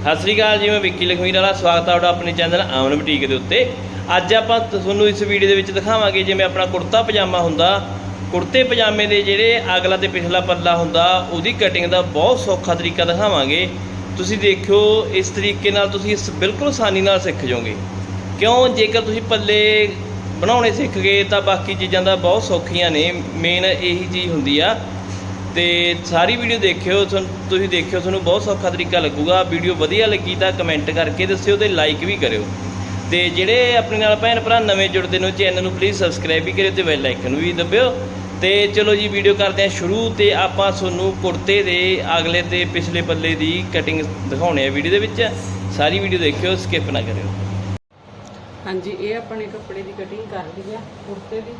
ਸਤਿ ਸ੍ਰੀ ਅਕਾਲ ਜੀ, ਮੈਂ ਵਿੱਕੀ ਲਖਮੀਰ ਵਾਲਾ ਸਵਾਗਤ ਹੈ ਤੁਹਾਡਾ ਆਪਣੇ ਚੈਨਲ ਆਮਨ ਬੁਟੀਕ ਦੇ ਉੱਤੇ। ਅੱਜ ਆਪਾਂ ਤੁਹਾਨੂੰ ਇਸ ਵੀਡੀਓ ਦੇ ਵਿੱਚ ਦਿਖਾਵਾਂਗੇ ਜਿਵੇਂ ਆਪਣਾ ਕੁੜਤਾ ਪਜਾਮਾ ਹੁੰਦਾ, ਕੁੜਤੇ ਪਜਾਮੇ ਦੇ ਜਿਹੜੇ ਅਗਲਾ ਤੇ ਪਿਛਲਾ ਪੱਲਾ ਹੁੰਦਾ, ਉਹਦੀ ਕਟਿੰਗ ਦਾ ਬਹੁਤ ਸੌਖਾ ਤਰੀਕਾ ਦਿਖਾਵਾਂਗੇ। ਤੁਸੀਂ ਦੇਖਿਓ, ਇਸ ਤਰੀਕੇ ਨਾਲ ਤੁਸੀਂ ਇਸ ਬਿਲਕੁਲ ਆਸਾਨੀ ਨਾਲ ਸਿੱਖ ਜਾਓਗੇ। ਕਿਉਂ? ਜੇਕਰ ਤੁਸੀਂ ਪੱਲੇ ਬਣਾਉਣੇ ਸਿੱਖ ਗਏ, ਤਾਂ ਬਾਕੀ ਚੀਜ਼ਾਂ ਦਾ ਬਹੁਤ ਸੌਖੀਆਂ ਨੇ। ਮੇਨ ਇਹੀ ਚੀਜ਼ ਹੁੰਦੀ ਆ ਤੇ ਸਾਰੀ ਵੀਡੀਓ ਦੇਖਿਓ ਤੁਸੀਂ ਦੇਖਿਓ, ਤੁਹਾਨੂੰ ਬਹੁਤ ਸੌਖਾ ਤਰੀਕਾ ਲੱਗੂਗਾ। ਵੀਡੀਓ ਵਧੀਆ ਲੱਗੀ ਤਾਂ ਕਮੈਂਟ ਕਰਕੇ ਦੱਸਿਓ ਤੇ ਲਾਈਕ ਵੀ ਕਰਿਓ। ਤੇ ਜਿਹੜੇ ਆਪਣੇ ਨਾਲ ਭੈਣ ਭਰਾ ਨਵੇਂ ਜੁੜਦੇ ਨੇ ਚੈਨਲ ਨੂੰ ਪਲੀਜ਼ ਸਬਸਕ੍ਰਾਈਬ ਵੀ ਕਰਿਓ ਤੇ ਬੈਲ ਆਈਕਨ ਵੀ ਦਬਿਓ। ਤੇ ਚਲੋ ਜੀ ਵੀਡੀਓ ਕਰਦੇ ਹਾਂ ਸ਼ੁਰੂ ਤੇ ਆਪਾਂ ਤੁਹਾਨੂੰ ਕੁੜਤੇ ਦੇ ਅਗਲੇ ਤੇ ਪਿਛਲੇ ਪੱਲੇ ਦੀ ਕਟਿੰਗ ਦਿਖਾਉਣੇ ਆ ਵੀਡੀਓ ਦੇ ਵਿੱਚ। ਸਾਰੀ ਵੀਡੀਓ ਦੇਖਿਓ ਸਕਿਪ ਨਾ ਕਰਿਓ। ਹਾਂਜੀ, ਇਹ ਆਪਣੇ ਕੱਪੜੇ ਦੀ ਕਟਿੰਗ ਕਰ ਲਈ ਆ, ਕੁੜਤੇ ਦੀ।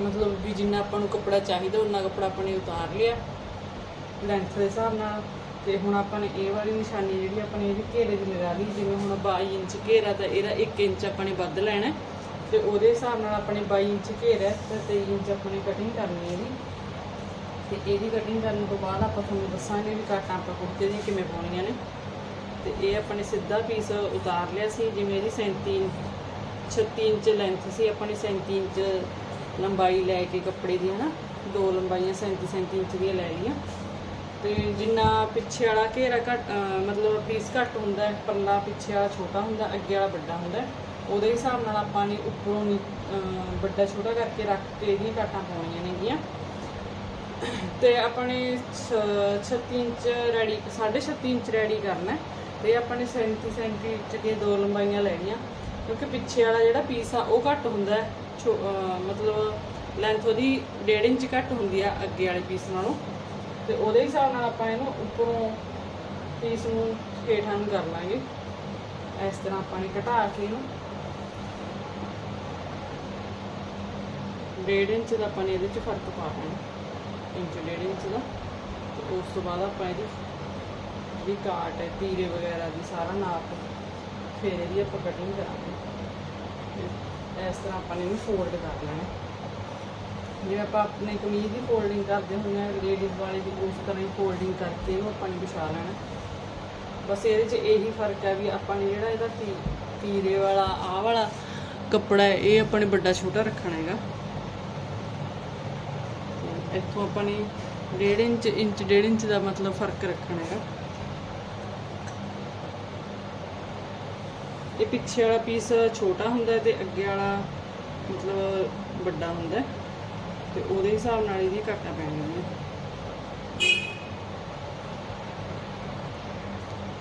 ਮਤਲਬ ਵੀ ਜਿੰਨਾ ਆਪਾਂ ਨੂੰ ਕੱਪੜਾ ਚਾਹੀਦਾ ਉਹਨਾਂ ਕੱਪੜਾ ਆਪਾਂ ਨੇ ਉਤਾਰ ਲਿਆ। ਲੈਂਥ ਦੇ ਹਿਸਾਬ ਨਾਲ। ਤੇ ਹੁਣ ਆਪਾਂ ਨੇ ਇਹ ਵਾਲੀ ਨਿਸ਼ਾਨੀ ਜਿਹੜੀ ਆਪਣੇ ਇਹਦੇ ਘੇਰੇ ਦੀ ਲਗਾ ਲਈ। ਜਿਵੇਂ ਹੁਣ 22 ਇੰਚ ਘੇਰਾ ਤਾਂ ਇਹਦਾ 1 ਇੰਚ ਆਪਾਂ ਨੇ ਵੱਧ ਲੈਣਾ। ਹੈ ਤੇ ਉਹਦੇ ਹਿਸਾਬ ਨਾਲ ਆਪਣੇ 22 ਇੰਚ ਘੇਰਾ ਹੈ, ਤੇ 23 ਇੰਚ ਆਪਾਂ ਨੇ ਕਟਿੰਗ ਕਰਨੀ ਹੈ ਇਹਦੀ। ਤੇ ਇਹਦੀ ਕਟਿੰਗ ਕਰਨ ਤੋਂ ਬਾਅਦ ਆਪਾਂ ਤੁਹਾਨੂੰ ਦੱਸਾਂਗੇ ਵੀ ਕਾਟਾਂ ਆਪਾਂ ਕੁੜਤੇ ਦੀਆਂ ਕਿਵੇਂ ਪਾਉਣੀਆਂ ਨੇ। ਤੇ ਇਹ ਆਪਾਂ ਨੇ ਸਿੱਧਾ ਪੀਸ ਉਤਾਰ ਲਿਆ ਸੀ। ਜਿਵੇਂ ਇਹਦੀ 37 36 ਇੰਚ ਲੈਂਥ ਸੀ, ਆਪਾਂ ਨੇ 37 ਇੰਚ ਲੰਬਾਈ ਲੈ ਕੇ ਕੱਪੜੇ ਦੀ, ਹਨਾ? ਦੋ ਲੰਬਾਈਆਂ 37 37 ਇੰਚ ਦੀਆਂ ਲੈ ਲਈਆਂ। ਤੇ ਜਿੰਨਾ ਪਿੱਛੇ ਵਾਲਾ ਘੇਰਾ ਘੱਟ ਮਤਲਬ ਪੀਸ ਘੱਟ ਹੁੰਦਾ ਹੈ ਪੱਲਾ ਪਿੱਛੇ ਵਾਲਾ ਛੋਟਾ ਹੁੰਦਾ, ਅੱਗੇ ਵਾਲਾ ਵੱਡਾ ਹੁੰਦਾ, ਉਹਦੇ ਹਿਸਾਬ ਨਾਲ ਆਪਾਂ ਨੇ ਉੱਪਰੋਂ ਨੀ- ਵੱਡਾ ਛੋਟਾ ਕਰਕੇ ਰੱਖ ਕੇ ਇਹਦੀਆਂ ਕਾਟਾਂ ਪਾਉਣੀਆਂ ਨੇਗੀਆਂ। ਤੇ ਆਪਣੇ 36 ਇੰਚ ਰੈਡੀ 36 ਇੰਚ ਰੈਡੀ ਕਰਨਾ ਹੈ। ਤੇ ਆਪਾਂ ਨੇ 37 37 ਇੰਚ ਦੀਆਂ ਦੋ ਲੰਬਾਈਆਂ ਲੈਣੀਆਂ ਕਿਉਂਕਿ ਪਿੱਛੇ ਵਾਲਾ ਜਿਹੜਾ ਪੀਸ ਆ, ਉਹ ਘੱਟ ਹੁੰਦਾ ਹੈ। ਛੋ- ਮਤਲਬ ਲੈਂਥ ਉਹਦੀ 1.5 ਇੰਚ ਘੱਟ ਹੁੰਦੀ ਆ ਅੱਗੇ ਵਾਲੇ ਪੀਸ ਨਾਲੋਂ। ਤੇ ਉਹਦੇ ਹਿਸਾਬ ਨਾਲ ਆਪਾਂ ਇਹਨੂੰ ਉੱਪਰੋਂ ਪੀਸ ਨੂੰ ਹੇਠਾਂ ਨੂੰ ਕਰ ਲਾਂਗੇ। ਇਸ ਤਰ੍ਹਾਂ ਆਪਾਂ ਨੇ ਘਟਾ ਕੇ ਇਹਨੂੰ 1.5 ਇੰਚ ਦਾ ਆਪਾਂ ਨੇ ਇਹਦੇ ਚ ਫ਼ਰਕ ਪਾ ਦੇਣਾ। ਇੰਚ 1.5 ਇੰਚ ਦਾ। ਤੇ ਉਸ ਤੋਂ ਬਾਅਦ ਆਪਾਂ ਇਹਦੀ ਜਿਹੜੀ ਕਾਟ ਹੈ, ਤੀਰੇ ਵਗੈਰਾ ਦੀ ਸਾਰਾ ਨਾਪ। ਫਿਰ ਇਹਦੀ ਆਪਾਂ ਕਟਿੰਗ ਕਰਾਂਗੇ। ਤੇ ਇਸ ਤਰ੍ਹਾਂ ਆਪਾਂ ਨੇ ਇਹਨੂੰ ਫੋਲਡ ਕਰ ਲੈਣਾ ਜਿਵੇਂ ਆਪਾਂ ਆਪਣੇ ਕਮੀਜ਼ ਦੀ ਫੋਲਡਿੰਗ ਕਰਦੇ ਹੁੰਦੇ ਆ ਲੇਡੀਜ਼ ਵਾਲੇ ਦੀ ਉਸ ਤਰ੍ਹਾਂ ਹੀ ਫੋਲਡਿੰਗ ਕਰਕੇ ਇਹਨੂੰ ਆਪਾਂ ਨੇ ਵਿਛਾ ਲੈਣਾ ਬਸ ਇਹਦੇ 'ਚ ਇਹੀ ਫ਼ਰਕ ਹੈ ਵੀ ਆਪਾਂ ਨੇ ਜਿਹੜਾ ਇਹਦਾ ਤੀ- ਤੀਰੇ ਵਾਲਾ, ਆਹ ਵਾਲਾ ਕੱਪੜਾ ਇਹ ਆਪਾਂ ਨੇ ਵੱਡਾ ਛੋਟਾ ਰੱਖਣਾ ਹੈਗਾ। ਇੱਥੋਂ ਆਪਾਂ ਨੇ 1.5 ਇੰਚ ਇੰਚ 1.5 ਇੰਚ ਦਾ ਮਤਲਬ ਫ਼ਰਕ ਰੱਖਣਾ ਹੈਗਾ। ਇਹ ਪਿੱਛੇ ਵਾਲਾ ਪੀਸ ਛੋਟਾ ਹੁੰਦਾ ਤੇ ਅੱਗੇ ਵਾਲਾ ਮਤਲਬ ਵੱਡਾ ਹੁੰਦਾ ਤੇ ਉਹਦੇ ਹਿਸਾਬ ਨਾਲ ਇਹਦੀ ਕਾਟਾਂ ਪੈਣੀਆਂ ਨੇ।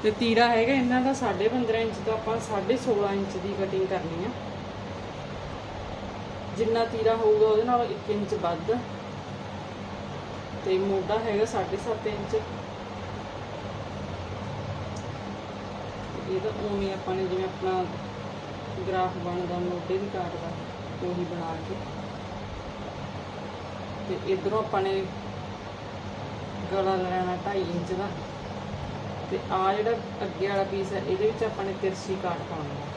ਤੇ ਤੀਰਾ ਹੈਗਾ ਇਹਨਾਂ ਦਾ 15.5 ਇੰਚ ਦਾ ਆਪਾਂ 16.5 ਇੰਚ ਦੀ ਕਟਿੰਗ ਕਰਨੀ ਆ। ਜਿੰਨਾ ਤੀਰਾ ਹੋਊਗਾ ਉਹਦੇ ਨਾਲੋਂ 1 ਇੰਚ ਵੱਧ। ਤੇ ਮੋਢਾ ਹੈਗਾ 7.5 ਇੰਚ। ਇਹਦਾ ਉਵੇਂ ਆਪਾਂ ਨੇ ਜਿਵੇਂ ਆਪਣਾ ਗ੍ਰਾਫ ਬਣਦਾ, ਮੋਢੇ ਦੀ ਕਾਟ ਦਾ, ਉਹੀ ਬਣਾ ਕੇ। ਤੇ ਇਧਰੋਂ ਆਪਾਂ ਨੇ ਗਲਾ ਲੈਣਾ 2.5 ਇੰਚ ਦਾ। ਤੇ ਆ ਜਿਹੜਾ ਅੱਗੇ ਵਾਲਾ ਪੀਸ ਹੈ, ਇਹਦੇ ਵਿੱਚ ਆਪਾਂ ਨੇ ਤਿਰਛੀ ਕਾਟ ਪਾਉਣੀ ਹੈ।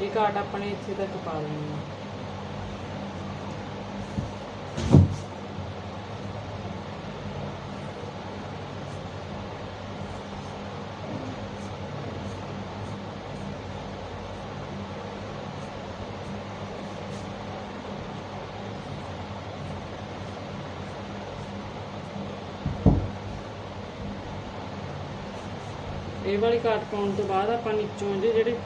ਇਹ ਕਾਟ ਆਪਣੇ ਇੱਥੇ ਤੱਕ ਪਾ ਲੈਣੀ ਹੈ। ਇਹ ਵਾਲੀ ਕਾਟ ਪਾਉਣ ਤੋਂ ਬਾਅਦ ਆਪਾਂ ਨੀਚੋਂ ਇਹਦੇ ਜਿਹੜੇ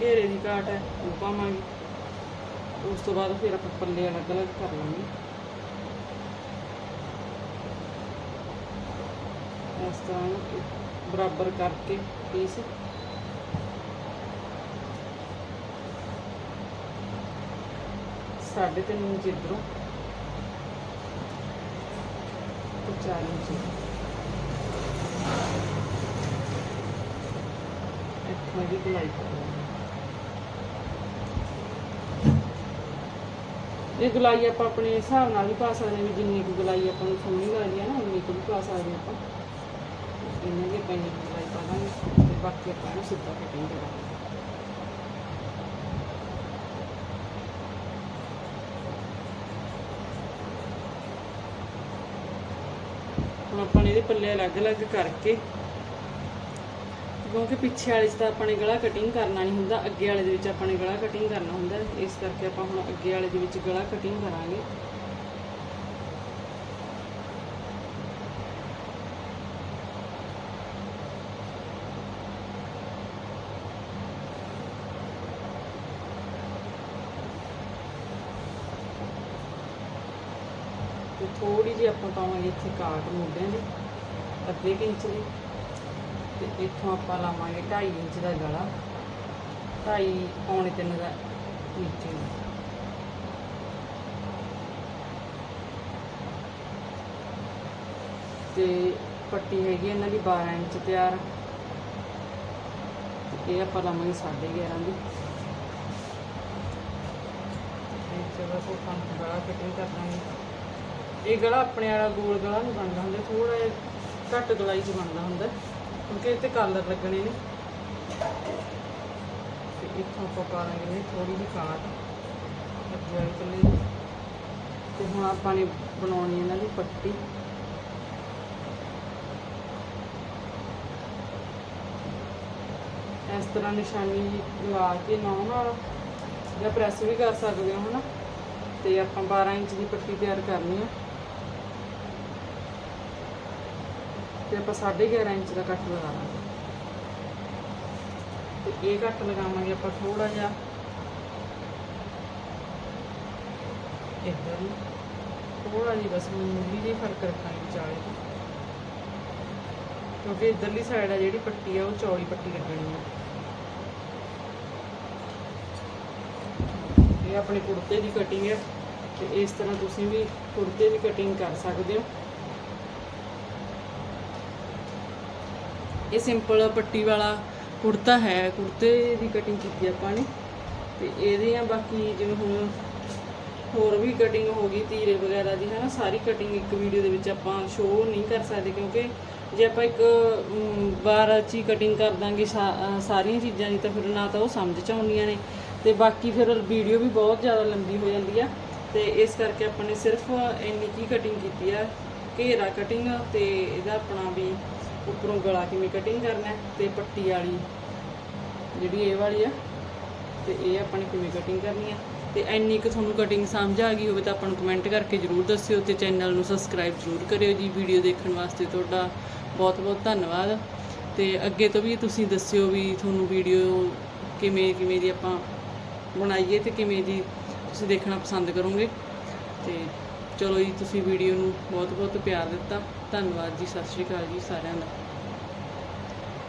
ਘੇਰੇ ਦੀ ਕਾਟ ਹੈ, ਉਹ ਪਾਵਾਂਗੇ। ਉਸ ਤੋਂ ਬਾਅਦ ਫਿਰ ਆਪਾਂ ਪੱਲੇ ਅਲੱਗ-ਅਲੱਗ ਕਰ ਲਾਂਗੇ। ਇਸ ਤਰ੍ਹਾਂ ਬਰਾਬਰ ਕਰਕੇ ਪੀਸ ਸਾਢੇ ਤਿੰਨ ਇੰਚ ਇੱਧਰੋਂ। ਤੇ ਚਾਰ ਇੰਚ। ਇੱਥੋਂ ਦੀ ਗੁਲਾਈ ਇਹ ਗੁਲਾਈ ਆਪਾਂ ਆਪਣੇ ਹਿਸਾਬ ਨਾਲ ਵੀ ਪਾ ਸਕਦੇ ਹਾਂ ਵੀ ਜਿੰਨੀ ਕੁ ਗੁਲਾਈ ਆਪਾਂ ਨੂੰ ਸੋਹਣੀ ਲੱਗਦੀ ਹੈ ਨਾ, ਉਨੀ ਕੁ ਵੀ ਪਾ ਸਕਦੇ ਆਪਾਂ। ਇਹਨਾਂ ਦੀ ਆਪਾਂ ਇੰਨੀ ਕੁ ਗੁਲਾਈ ਪਾ ਦਾਂਗੇ ਤੇ ਬਾਕੀ ਆਪਾਂ ਇਹਨੂੰ ਸਿੱਧਾ ਕਟਿੰਗ ਕਰਾਂਗੇ। ਹੁਣ ਆਪਾਂ ਨੇ ਇਹਦੇ ਪੱਲੇ ਅਲੱਗ-ਅਲੱਗ ਕਰਕੇ ਕਿਉਂਕਿ ਪਿੱਛੇ ਵਾਲੇ 'ਚ ਤਾਂ ਆਪਾਂ ਨੇ ਗਲਾ ਕਟਿੰਗ ਕਰਨਾ ਨਹੀਂ ਹੁੰਦਾ, ਅੱਗੇ ਵਾਲੇ ਦੇ ਵਿੱਚ ਆਪਾਂ ਨੇ ਗਲਾ ਕਟਿੰਗ ਕਰਨਾ ਹੁੰਦਾ, ਇਸ ਕਰਕੇ ਆਪਾਂ ਹੁਣ ਅੱਗੇ ਵਾਲੇ ਦੇ ਵਿੱਚ ਗਲਾ ਕਟਿੰਗ ਕਰਾਂਗੇ। ਤੇ ਥੋੜੀ ਜਿਹੀ ਆਪਾਂ ਪਾਵਾਂਗੇ ਇੱਥੇ ਕਾਟ ਮੋਢਿਆਂ ਦੀ, ਅੱਧੇ ਕੁ ਇੰਚ ਦੀ। ਤੇ ਇੱਥੋਂ ਆਪਾਂ ਲਾਵਾਂਗੇ 2.5 ਇੰਚ ਦਾ ਗਲਾ। 2.5 ਪੌਣੇ 3 ਦਾ ਨੀਚੇ ਨੂੰ ਤੇ ਪੱਟੀ ਹੈਗੀ ਇਹਨਾਂ ਦੀ 12 ਇੰਚ ਤਿਆਰ। ਇਹ ਆਪਾਂ ਲਾਵਾਂਗੇ 11.5 ਦੀ। ਚਲੋ ਕੋ ਪੰਜ ਗਲਾ ਫਿਟਿੰਗ ਕਰ ਦਾਂਗੇ। ਇਹ ਗਲਾ ਆਪਣੇ ਵਾਲਾ ਗੋਲ ਗਲਾ ਨਹੀਂ ਬਣਦਾ ਹੁੰਦਾ ਥੋੜਾ ਜਿਹਾ ਘੱਟ ਗਲਾਈ 'ਚ ਬਣਦਾ ਹੁੰਦਾ। ਕਿਉਂਕਿ ਇਹ ਤੇ ਕਲਰ ਲੱਗਣੇ ਨੇ। ਤੇ ਇੱਥੋਂ ਆਪਾਂ ਪਾ ਲਾਂਗੇ ਨੇ ਥੋੜੀ ਜਿਹੀ ਕਾਟ। ਅੱਗੇ ਵਾਲੀ ਕੱਲੀ ਤੇ ਹੁਣ ਆਪਾਂ ਨੇ ਬਣਾਉਣੀ ਇਹਨਾਂ ਦੀ ਪੱਟੀ। ਇਸ ਤਰ੍ਹਾਂ ਨਿਸ਼ਾਨੀ ਲਗਾ ਕੇ ਨੌ ਨਾਲ। ਜਾਂ ਪ੍ਰੈਸ ਵੀ ਕਰ ਸਕਦੇ ਹੋ ਹਨਾ। ਤੇ ਆਪਾਂ 12 ਇੰਚ ਦੀ ਪੱਟੀ ਤਿਆਰ ਕਰਨੀ ਆ। ਤੇ ਆਪਾਂ 11.5 ਇੰਚ ਦਾ ਕੱਟ ਲਗਾਵਾਂਗੇ ਤੇ ਇਹ ਕੱਟ ਲਗਾਵਾਂਗੇ ਆਪਾਂ ਥੋੜਾ ਜਿਹਾ। ਇੱਧਰ ਥੋੜਾ ਜਿਹਾ ਬਸ ਮੂਲੀ ਜਿਹੀ ਫ਼ਰਕ ਰੱਖਾਂਗੇ ਵਿਚਾਲੇ ਤੋਂ ਕਿਉਂਕਿ ਇੱਧਰਲੀ ਸਾਈਡ ਆ ਜਿਹੜੀ ਪੱਟੀ ਆ, ਉਹ ਚੌੜੀ ਪੱਟੀ ਲੱਗਣੀ ਆ। ਇਹ ਆਪਣੇ ਕੁੜਤੇ ਦੀ ਕਟਿੰਗ ਹੈ ਤੇ ਇਸ ਤਰ੍ਹਾਂ ਤੁਸੀਂ ਵੀ ਕੁੜਤੇ ਦੀ ਕਟਿੰਗ ਕਰ ਸਕਦੇ ਹੋ। ਇਹ ਸਿੰਪਲ ਪੱਟੀ ਵਾਲਾ ਕੁੜਤਾ ਹੈ ਕੁੜਤੇ ਦੀ ਕਟਿੰਗ ਕੀਤੀ ਆਪਾਂ ਨੇ। ਤੇ ਇਹਦੀਆਂ ਬਾਕੀ ਜਿਵੇਂ ਹੁਣ ਹੋਰ ਵੀ ਕਟਿੰਗ ਹੋ ਗਈ ਤੀਰੇ ਵਗੈਰਾ ਦੀ ਹੈ ਨਾ ਸਾਰੀ ਕਟਿੰਗ ਇੱਕ ਵੀਡੀਓ ਦੇ ਵਿੱਚ ਆਪਾਂ ਸ਼ੋਅ ਨਹੀਂ ਕਰ ਸਕਦੇ ਕਿਉਂਕਿ ਜੇ ਆਪਾਂ ਇੱਕ ਅਮ, ਵਾਰ ਚ ਹੀ ਕਟਿੰਗ ਕਰ ਦਾਂਗੇ ਸਾ- ਸਾਰੀਆਂ ਚੀਜ਼ਾਂ ਦੀ ਤਾਂ ਫਿਰ ਨਾ ਤਾਂ ਉਹ ਸਮਝ ਚ ਆਉਂਦੀਆਂ ਨੇ। ਤੇ ਬਾਕੀ ਫਿਰ ਵੀਡੀਓ ਵੀ ਬਹੁਤ ਜ਼ਿਆਦਾ ਲੰਬੀ ਹੋ ਜਾਂਦੀ ਆ। ਤੇ ਇਸ ਕਰਕੇ ਆਪਾਂ ਨੇ ਸਿਰਫ ਇੰਨੀ ਕੀ ਕਟਿੰਗ ਕੀਤੀ ਆ। ਘੇਰਾ ਕਟਿੰਗ ਤੇ ਇਹਦਾ ਆਪਣਾ ਵੀ ਉੱਪਰੋਂ ਗਲਾ ਕਿਵੇਂ ਕਟਿੰਗ ਕਰਨਾ ਹੈ ਤੇ ਪੱਟੀ ਵਾਲੀ ਜਿਹੜੀ ਇਹ ਵਾਲੀ ਆ, ਤੇ ਇਹ ਆਪਾਂ ਨੇ ਕਿਵੇਂ ਕਟਿੰਗ ਕਰਨੀ ਆ। ਤੇ ਇੰਨੀ ਕੁ ਤੁਹਾਨੂੰ ਕਟਿੰਗ ਸਮਝ ਆ ਗਈ ਹੋਵੇ ਤਾਂ ਆਪਾਂ ਨੂੰ ਕਮੈਂਟ ਕਰਕੇ ਜਰੂਰ ਦੱਸਿਓ ਤੇ ਚੈਨਲ ਨੂੰ ਸਬਸਕ੍ਰਾਈਬ ਜਰੂਰ ਕਰਿਓ ਜੀ। ਵੀਡੀਓ ਦੇਖਣ ਵਾਸਤੇ ਤੁਹਾਡਾ ਬਹੁਤ ਬਹੁਤ ਧੰਨਵਾਦ। ਤੇ ਅੱਗੇ ਤੋਂ ਵੀ ਤੁਸੀਂ ਦੱਸਿਓ ਵੀ ਤੁਹਾਨੂੰ ਵੀਡੀਓ ਕਿਵੇਂ ਕਿਵੇਂ ਦੀ ਆਪਾਂ ਬਣਾਈਏ ਤੇ ਕਿਵੇਂ ਦੀ ਤੁਸੀਂ ਦੇਖਣਾ ਪਸੰਦ ਕਰੋਗੇ। ਤੇ ਚਲੋ ਜੀ, ਤੁਸੀਂ ਵੀਡੀਓ ਨੂੰ ਬਹੁਤ ਬਹੁਤ ਪਿਆਰ ਦਿੱਤਾ। ਧੰਨਵਾਦ ਜੀ, ਸਤਿ ਸ਼੍ਰੀ ਅਕਾਲ ਜੀ ਸਾਰਿਆਂ ਦਾ।